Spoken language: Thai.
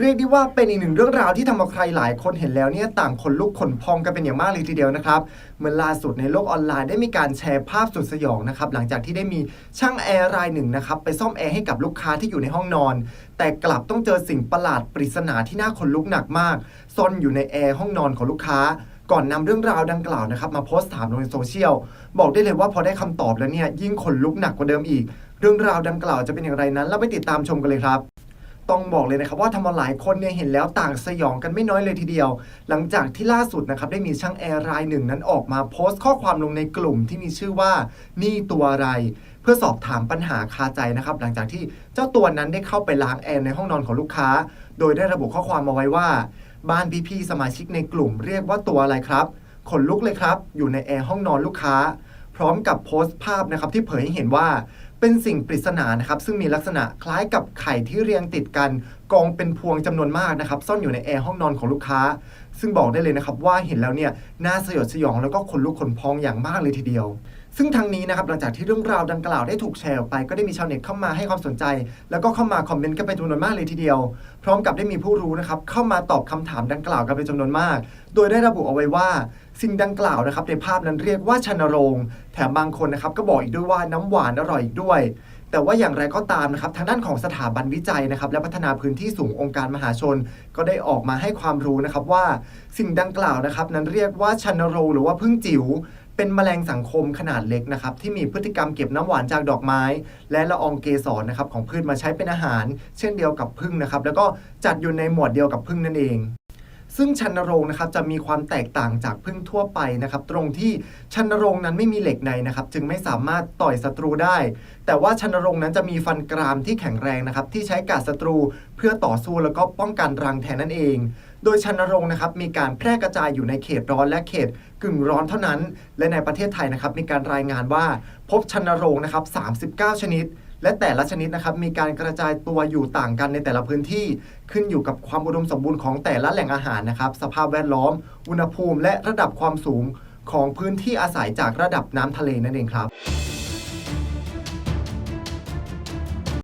เรียกได้ว่าเป็นอีกหนึ่งเรื่องราวที่ทำเอาใครหลายคนเห็นแล้วเนี่ยต่างขนลุกขนพองกันเป็นอย่างมากเลยทีเดียวนะครับเมื่อล่าสุดในโลกออนไลน์ได้มีการแชร์ภาพสุดสยองนะครับหลังจากที่ได้มีช่างแอร์รายหนึ่งนะครับไปซ่อมแอร์ให้กับลูกค้าที่อยู่ในห้องนอน แต่กลับต้องเจอสิ่งประหลาดปริศนาที่น่าขนลุกหนักมากซ่อนอยู่ในแอร์ห้องนอนของลูกค้าก่อนนำเรื่องราวดังกล่าวนะครับมาโพสต์ถามลงในโซเชียล บอกได้เลยว่าพอได้คำตอบแล้วเนี่ยยิ่งขนลุกหนักกว่าเดิมอีก เรื่องราวดังกล่าวจะเป็นอย่างไรนั้น เราไปติดตามชมกันเลยครับ ต้องบอกเลยนะครับว่าทำเอาหลายคนเนี่ยเห็นแล้วต่างสยองกันไม่น้อยเลยทีเดียว หลังจากที่ล่าสุดนะครับได้มีช่างแอร์รายหนึ่งนั้นออกมาโพสต์ข้อความลงในกลุ่มที่มีชื่อว่านี่ตัวอะไร เพื่อสอบถามปัญหาคาใจนะครับหลังจากที่เจ้าตัวนั้นได้เข้าไปล้างแอร์ในห้องนอนของลูกค้า โดยได้ระบุข้อความมาไว้ว่า บ้านพี่ๆสมาชิกในกลุ่ม เรียกว่าตัวอะไรครับขนลุกเลยครับอยู่ในแอร์ห้องนอนลูกค้า พร้อมกับโพสต์ภาพนะครับที่เผยให้เห็นว่า เป็นสิ่งปริศนานะครับซึ่งมีลักษณะคล้ายกับไข่ที่เรียงติดกันกองเป็นพวงจำนวนมากนะครับซ่อนอยู่ในแอร์ห้องนอนของลูกค้า ซึ่งบอกได้เลยนะครับว่าเห็นแล้วเนี่ยน่าสยดสยองแล้วก็ขนลุกขนพองอย่างมากเลยทีเดียว ซึ่งทางนี้นะครับหลังจากที่เรื่องราวดังกล่าวได้ถูกแชร์ออกไป ก็ได้มีชาวเน็ตเข้ามาให้ความสนใจ แล้วก็เข้ามาคอมเมนต์กันเป็นจำนวนมากเลยทีเดียว พร้อมกับได้มีผู้รู้นะครับเข้ามาตอบคำถามดังกล่าวกันเป็นจำนวนมาก โดยได้ระบุเอาไว้ว่า สิ่งดังกล่าวนะครับในภาพนั้นเรียกว่าชันโรงแถมบางคนนะครับก็บอกอีกด้วยว่าน้ำหวานอร่อยอีกด้วย แต่ว่าอย่างไรก็ตามนะครับทางด้านของสถาบันวิจัยนะครับและพัฒนาพื้นที่สูงองค์การมหาชน ก็ได้ออกมาให้ความรู้นะครับว่าสิ่งดังกล่าวนะครับนั้นเรียกว่าชันโรงหรือว่าพึ่งจิ๋วเป็นแมลงสังคมขนาดเล็กนะครับที่มีพฤติกรรมเก็บน้ำหวานจากดอกไม้ และละอองเกสรนะครับของพืชมาใช้เป็นอาหาร เช่นเดียวกับพึ่งนะครับแล้วก็จัดอยู่ในหมวดเดียวกับพึ่งนั่นเอง ซึ่งชันโรงนะครับจะมีความแตกต่างจากพึ่งทั่วไปนะครับ ตรงที่ชันโรงนั้นไม่มีเหล็กในนะครับ จึงไม่สามารถต่อยศัตรูได้ แต่ว่าชันโรงนั้นจะมีฟันกรามที่แข็งแรงนะครับ ที่ใช้กัดศัตรูเพื่อต่อสู้แล้วก็ป้องกันรังแทนนั่นเอง โดยชันโรงนะครับมีการแพร่กระจายอยู่ในเขตร้อนและเขตกึ่งร้อนเท่านั้น และในประเทศไทยนะครับมีการรายงานว่าพบชันโรงนะครับ39 ชนิดและแต่ละชนิดนะครับมีการกระจายตัวอยู่ต่างกันในแต่ละพื้นที่ขึ้นอยู่กับความอุดมสมบูรณ์ของแต่ละแหล่งอาหารนะครับ สภาพแวดล้อม อุณหภูมิ และระดับความสูงของพื้นที่อาศัยจากระดับน้ำทะเลนั่นเองครับ